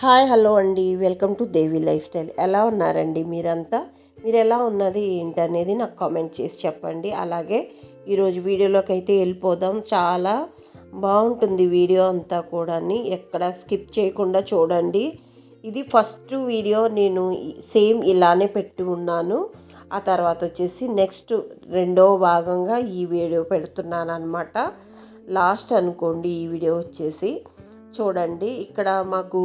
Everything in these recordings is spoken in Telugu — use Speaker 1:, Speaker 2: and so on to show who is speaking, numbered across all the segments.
Speaker 1: హాయ్ హలో అండి. Welcome to Devi lifestyle. ఎలా ఉన్నారండి మీరంతా? మీరు ఎలా ఉన్నది ఏంటి అనేది నాకు కామెంట్ చేసి చెప్పండి. అలాగే ఈరోజు వీడియోలోకి అయితే వెళ్ళిపోదాం. చాలా బాగుంటుంది వీడియో అంతా కూడా ఎక్కడ స్కిప్ చేయకుండా చూడండి. ఇది ఫస్ట్ వీడియో. నేను సేమ్ ఇలానే పెట్టి ఉన్నాను. ఆ తర్వాత వచ్చేసి నెక్స్ట్ రెండవ భాగంగా ఈ వీడియో పెడుతున్నాను అనమాట లాస్ట్ అనుకోండి ఈ వీడియో వచ్చేసి. చూడండి. ఇక్కడ మాకు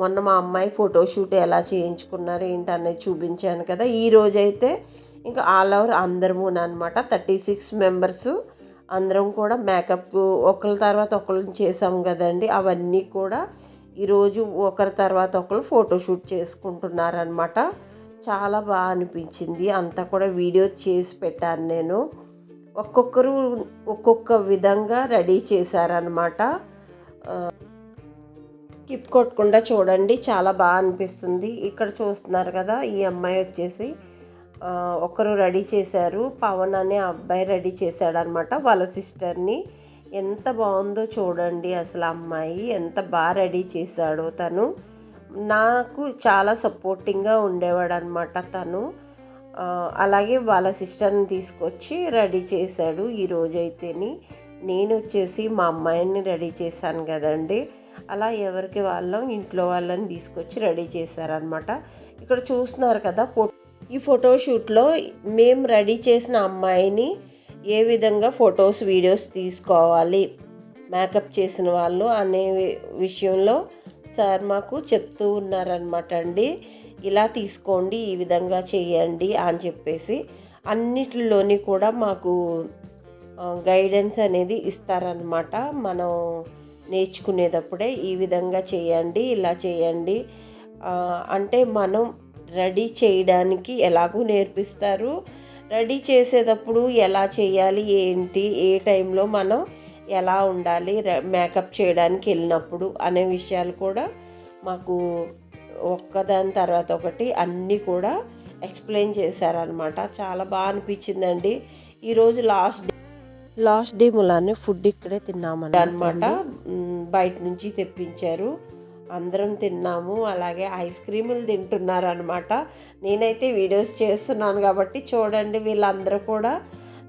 Speaker 1: మొన్న మా అమ్మాయి ఫోటోషూట్ ఎలా చేయించుకున్నారు ఏంటి అనేది చూపించాను కదా. ఈ రోజైతే ఇంకా ఆల్ ఓవర్ అందరము అనమాట థర్టీ సిక్స్ మెంబర్స్ అందరం కూడా మేకప్ ఒకరి తర్వాత ఒకరిని చేసాం కదండి. అవన్నీ కూడా ఈరోజు ఒకరి తర్వాత ఒకరు ఫోటోషూట్ చేసుకుంటున్నారనమాట చాలా బాగా అనిపించింది. అంతా కూడా వీడియో చేసి పెట్టాను నేను. ఒక్కొక్కరు ఒక్కొక్క విధంగా రెడీ చేశారనమాట స్కిప్ కొట్టకుండా చూడండి. చాలా బాగా అనిపిస్తుంది. ఇక్కడ చూస్తున్నారు కదా ఈ అమ్మాయి వచ్చేసి ఒకరు రెడీ చేశారు. పవన్ అనే అబ్బాయి రెడీ చేశాడనమాట. వాళ్ళ సిస్టర్ని. ఎంత బాగుందో చూడండి అసలు అమ్మాయి. ఎంత బాగా రెడీ చేశాడో తను. నాకు చాలా సపోర్టింగ్గా ఉండేవాడు అనమాట తను అలాగే వాళ్ళ సిస్టర్ని తీసుకొచ్చి రెడీ చేశాడు ఈ రోజైతేని. నేను వచ్చేసి మా అమ్మాయిని రెడీ చేశాను కదండి. అలా ఎవరికి వాళ్ళం ఇంట్లో వాళ్ళని తీసుకొచ్చి రెడీ చేశారనమాట ఇక్కడ చూస్తున్నారు కదా ఈ ఫోటోషూట్లో మేము రెడీ చేసిన అమ్మాయిని ఏ విధంగా ఫొటోస్ వీడియోస్ తీసుకోవాలి మేకప్ చేసిన వాళ్ళు అనే విషయంలో సార్ మాకు చెప్తూ ఉన్నారనమాట అండి. ఇలా తీసుకోండి ఈ విధంగా చేయండి అని చెప్పేసి. అన్నిటిలోని కూడా మాకు గైడెన్స్ అనేది ఇస్తారనమాట మనం నేర్చుకునేటప్పుడే ఈ విధంగా చేయండి ఇలా చేయండి. అంటే మనం రెడీ చేయడానికి ఎలాగూ నేర్పిస్తారు. రెడీ చేసేటప్పుడు ఎలా చేయాలి ఏంటి ఏ టైంలో మనం ఎలా ఉండాలి మేకప్ చేయడానికి వెళ్ళినప్పుడు అనే విషయాలు కూడా మాకు ఒక్కదాని తర్వాత ఒకటి అన్నీ కూడా ఎక్స్ప్లెయిన్ చేశారనమాట చాలా బాగా అనిపించిందండి. ఈరోజు లాస్ట్ డే లాస్ట్ డే ములానే ఫుడ్ ఇక్కడే తిన్నామని అనమాట బయట నుంచి తెప్పించారు. అందరం తిన్నాము. అలాగే ఐస్ క్రీములు తింటున్నారు అనమాట నేనైతే వీడియోస్ చేస్తున్నాను కాబట్టి చూడండి వీళ్ళందరూ కూడా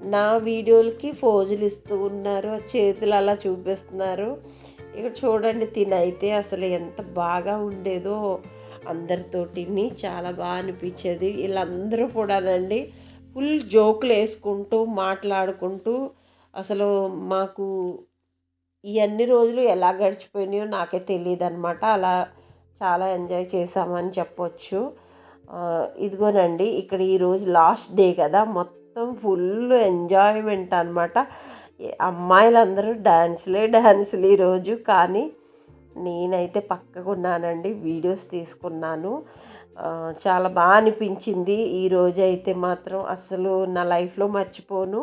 Speaker 1: నా వీడియోలకి ఫోజులు ఇస్తూ ఉన్నారు చేతులు అలా చూపిస్తున్నారు. ఇక్కడ చూడండి తినైతే అసలు ఎంత బాగా ఉండేదో అందరితోటిని చాలా బాగా అనిపించేది. వీళ్ళందరూ కూడానండి ఫుల్ జోకులు వేసుకుంటూ మాట్లాడుకుంటూ అసలు మాకు ఈ అన్ని రోజులు ఎలా గడిచిపోయినాయో నాకే తెలియదు అనమాట అలా చాలా ఎంజాయ్ చేసామని చెప్పొచ్చు. ఇదిగోనండి ఇక్కడ ఈరోజు లాస్ట్ డే కదా మొత్తం ఫుల్ ఎంజాయ్మెంట్ అనమాట అమ్మాయిలందరూ డ్యాన్స్లే డ్యాన్స్లు ఈరోజు కానీ నేనైతే పక్కకున్నానండి వీడియోస్ తీసుకున్నాను. చాలా బాగా అనిపించింది. ఈరోజు అయితే మాత్రం అసలు నా లైఫ్లో మర్చిపోను.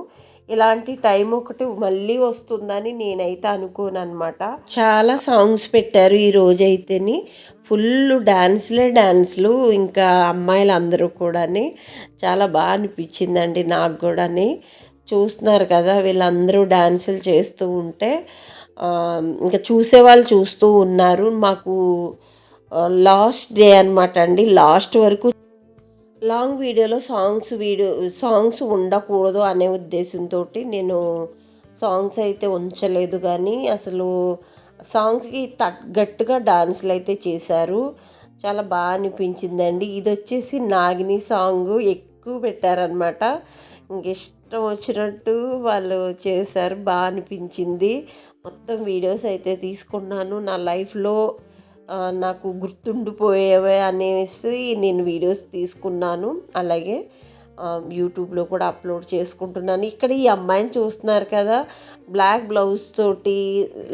Speaker 1: ఇలాంటి టైం ఒకటి మళ్ళీ వస్తుందని నేనైతే అనుకోను అనమాట చాలా సాంగ్స్ పెట్టారు ఈ రోజైతేని ఫుల్ డ్యాన్స్లే డ్యాన్స్లు ఇంకా అమ్మాయిలు అందరూ కూడాని. చాలా బాగా అనిపించిందండి నాకు కూడాని. చూస్తున్నారు కదా వీళ్ళందరూ డ్యాన్సులు చేస్తూ ఉంటే. ఇంకా చూసేవాళ్ళు చూస్తూ ఉన్నారు. మాకు లాస్ట్ డే అనమాట అండి. లాస్ట్ వరకు లాంగ్ వీడియోలో సాంగ్స్ వీడియో సాంగ్స్ ఉండకూడదు అనే ఉద్దేశంతో నేను సాంగ్స్ అయితే ఉంచలేదు కానీ అసలు సాంగ్స్కి తగ్గట్టుగా డాన్స్లు అయితే చేశారు. చాలా బాగా అనిపించిందండి ఇది వచ్చేసి నాగిని సాంగ్ ఎక్కువ పెట్టారనమాట ఇంక ఇష్టం వచ్చినట్టు వాళ్ళు చేశారు. బాగా అనిపించింది. మొత్తం వీడియోస్ అయితే తీసుకున్నాను. నా లైఫ్లో నాకు గుర్తుండిపోయేవే అనేసి నేను వీడియోస్ తీసుకున్నాను. అలాగే యూట్యూబ్లో కూడా అప్లోడ్ చేసుకుంటున్నాను. ఇక్కడ ఈ అమ్మాయిని చూస్తున్నారు కదా బ్లాక్ బ్లౌజ్ తోటి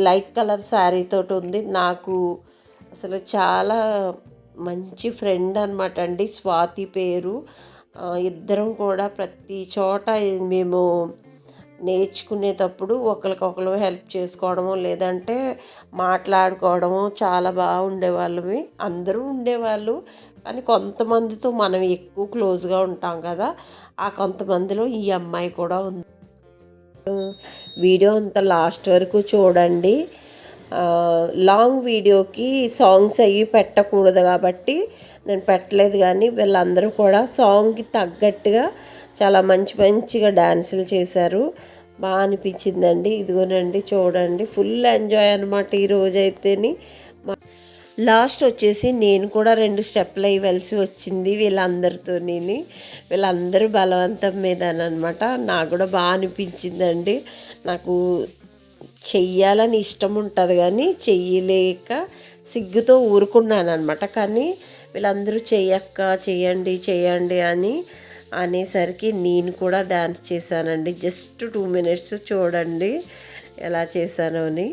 Speaker 1: లైట్ కలర్ శారీ తోటి ఉంది. నాకు అసలు చాలా మంచి ఫ్రెండ్ అనమాట అండి స్వాతి పేరు. ఇద్దరం కూడా ప్రతి చోట మేము నేర్చుకునేటప్పుడు ఒకరికొకరు హెల్ప్ చేసుకోవడము లేదంటే మాట్లాడుకోవడము చాలా బాగా ఉండేవాళ్ళమి. అందరూ ఉండేవాళ్ళు. కానీ కొంతమందితో మనం ఎక్కువ క్లోజ్గా ఉంటాం కదా. ఆ కొంతమందిలో ఈ అమ్మాయి కూడా ఉంది. వీడియో అంత లాస్ట్ వరకు చూడండి. లాంగ్ వీడియోకి సాంగ్స్ అవి పెట్టకూడదు కాబట్టి నేను పెట్టలేదు కానీ వీళ్ళందరూ కూడా సాంగ్కి తగ్గట్టుగా చాలా మంచి మంచిగా డ్యాన్సులు చేశారు. బాగా అనిపించిందండి. ఇదిగోనండి చూడండి. ఫుల్ ఎంజాయ్ అనమాట ఈ రోజైతేని. లాస్ట్ వచ్చేసి నేను కూడా రెండు స్టెప్లు వేయవలసి వచ్చింది వీళ్ళందరితో నేను వీళ్ళందరూ బలవంతం మీద అనమాట నాకు కూడా బాగా అనిపించిందండి. నాకు చెయ్యాలని ఇష్టం ఉంటుంది కానీ చెయ్యలేక సిగ్గుతో ఊరుకున్నాను అనమాట కానీ వీళ్ళందరూ చెయ్యక్క చేయండి చేయండి అని అనేసరికి నేను కూడా డ్యాన్స్ చేశానండి. జస్ట్ టూ మినిట్స్ చూడండి ఎలా చేశానో అని.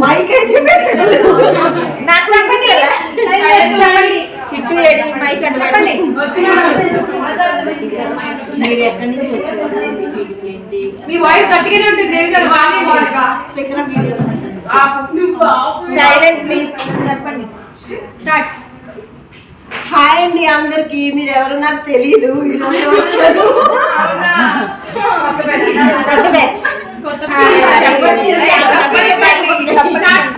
Speaker 2: మైక్ అయితే పెట్టలేదు ఏడి మైక్ అంటే మీరు ఎక్కడి నుంచి
Speaker 3: మీ వాయిస్ గట్టిగానే ఉంటుంది దేవి గారు బాగానే బాగా
Speaker 2: సైలెంట్ ప్లీజ్ చెప్పండి. స్టార్ట్ హాయ్ అండి అందరికి. మీరు ఎవరు నాకు తెలియదు ఈరోజు వచ్చారు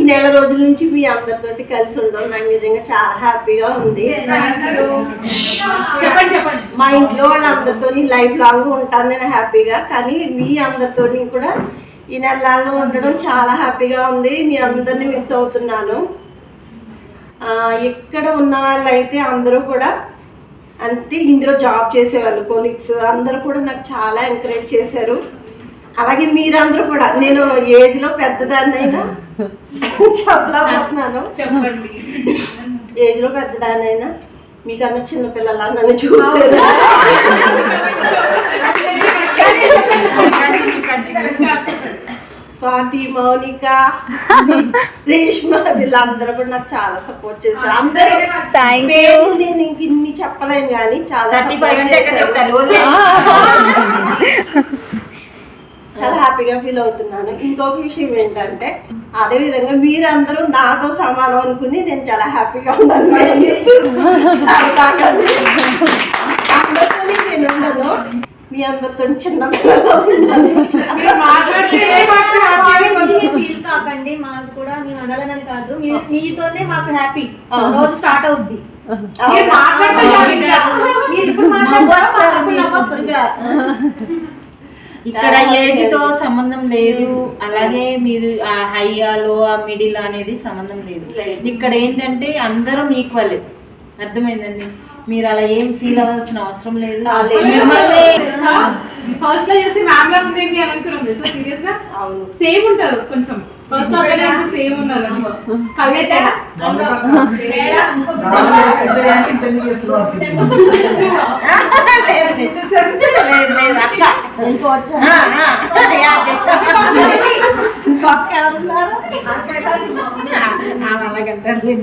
Speaker 2: నెల రోజుల నుంచి మీ అందరితోటి కలిసి ఉండడం నాకు నిజంగా చాలా హ్యాపీగా ఉంది.
Speaker 3: చెప్పండి చెప్పండి.
Speaker 2: మా ఇంట్లో వాళ్ళందరితో లైఫ్ లాంగ్ ఉంటాను నేను హ్యాపీగా కానీ మీ అందరితో కూడా ఈ నెలల్లో ఉండడం చాలా హ్యాపీగా ఉంది. మీ అందరిని మిస్ అవుతున్నాను. ఇక్కడ ఉన్న వాళ్ళు అయితే అందరూ కూడా అంటే ఇందులో జాబ్ చేసేవాళ్ళు కొలీగ్స్ అందరూ కూడా నాకు చాలా ఎంకరేజ్ చేశారు. అలాగే మీరందరూ కూడా నేను ఏజ్లో పెద్దదాన్నైనా చెప్పలేకపోతున్నాను.
Speaker 3: చెప్పండి.
Speaker 2: ఏజ్లో పెద్దదానైనా మీకన్నా చిన్నపిల్లలా నన్ను చూసారు స్వాతి మౌనిక రేష్మ వీళ్ళందరూ కూడా నాకు చాలా సపోర్ట్ చేశారు. అందరూ నేను ఇంక ఇన్ని చెప్పలేను కానీ చాలా. చాలా హ్యాపీగా ఫీల్ అవుతున్నాను. ఇంకొక విషయం ఏంటంటే అదే విధంగా మీరందరూ నాతో సమానం అనుకుని నేను చాలా హ్యాపీగా ఉన్నాను. సరదాగా. అందరితో నేను ఉండను. మీ అందరితో చిన్న పిల్లలు
Speaker 4: ఫీల్ కాకండి మాకు కూడా నేను అనాలని కాదు. మీ- మీతోనే మాకు హ్యాపీ. రోజు స్టార్ట్ అవుద్ది.
Speaker 3: మీరు మాట్లాడితే చాలు ఇంకా.
Speaker 4: మీరు ఇప్పుడు మాట్లాడితే అప్పుడు నవ్వు వస్తుంది. ఇక్కడ.
Speaker 5: ఏజ్తో సంబంధం లేదు. అలాగే మీరు ఆ హైయా లో ఆ మిడిల్ అనేది సంబంధం లేదు. ఇక్కడ ఏంటంటే అందరం ఈక్వల్ అర్థమైందండి? మీరు అలా ఏం ఫీల్ అవ్వాల్సిన అవసరం లేదు.
Speaker 3: ఫస్ట్లో చూసి మ్యామ్ లా ఉంది అని అనుకున్నాం తెలుసా? సీరియస్గా?
Speaker 2: అవును.
Speaker 3: సేమ్ ఉంటారు కొంచెం. ఫస్ట్లో సేమ్ ఉన్నారు
Speaker 2: ఇంకొచ్చా ఇంకొక ఎవరున్నారు
Speaker 5: అలాగంటారు.